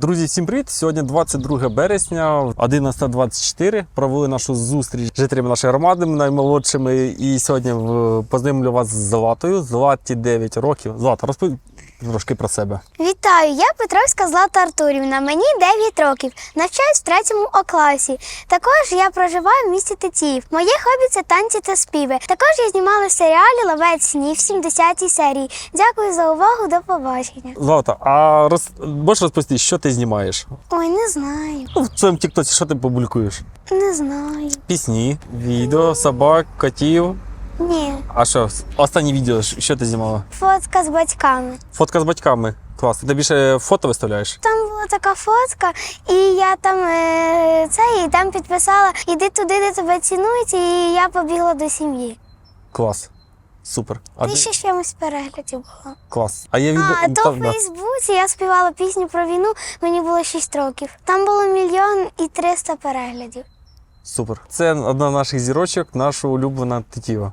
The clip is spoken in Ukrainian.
Друзі, всім привіт! Сьогодні 22 березня, 11.24. Провели нашу зустріч з жителями нашої громади, наймолодшими. І сьогодні в- познайомлю вас з Златою. Златі 9 років. Злата, розповідь трошки про себе. Вітаю, я Петровська Злата Артурівна. Мені 9 років. Навчаюсь в третьому О класі. Також я проживаю в місті Тетіїв. Моє хобі це танці та співи. Також я знімала в серіалі Ловець снів 70 серії. Дякую за увагу. До побачення. Злата, а роз... можеш розповісти, що ти знімаєш? Ой, не знаю. Ну, в своєму тіктоці що ти публікуєш? Не знаю. Пісні, відео, собак, котів. Ні. А що, останнє відео, що ти знімала? Фотка з батьками. Фотка з батьками. Клас. Ти більше фото виставляєш? Там була така фотка, і я там е, це і там підписала Іди туди, де тебе цінують, і я побігла до сім'ї. Клас. Супер. А Ти ще чимось переглядів було. Клас. А є відео. А, то Та- в да. Фейсбуці я співала пісню про війну, мені було 6 років. Там було мільйон і 300 переглядів. Супер. Це одна з наших зірочок, наша улюблена Тетіва.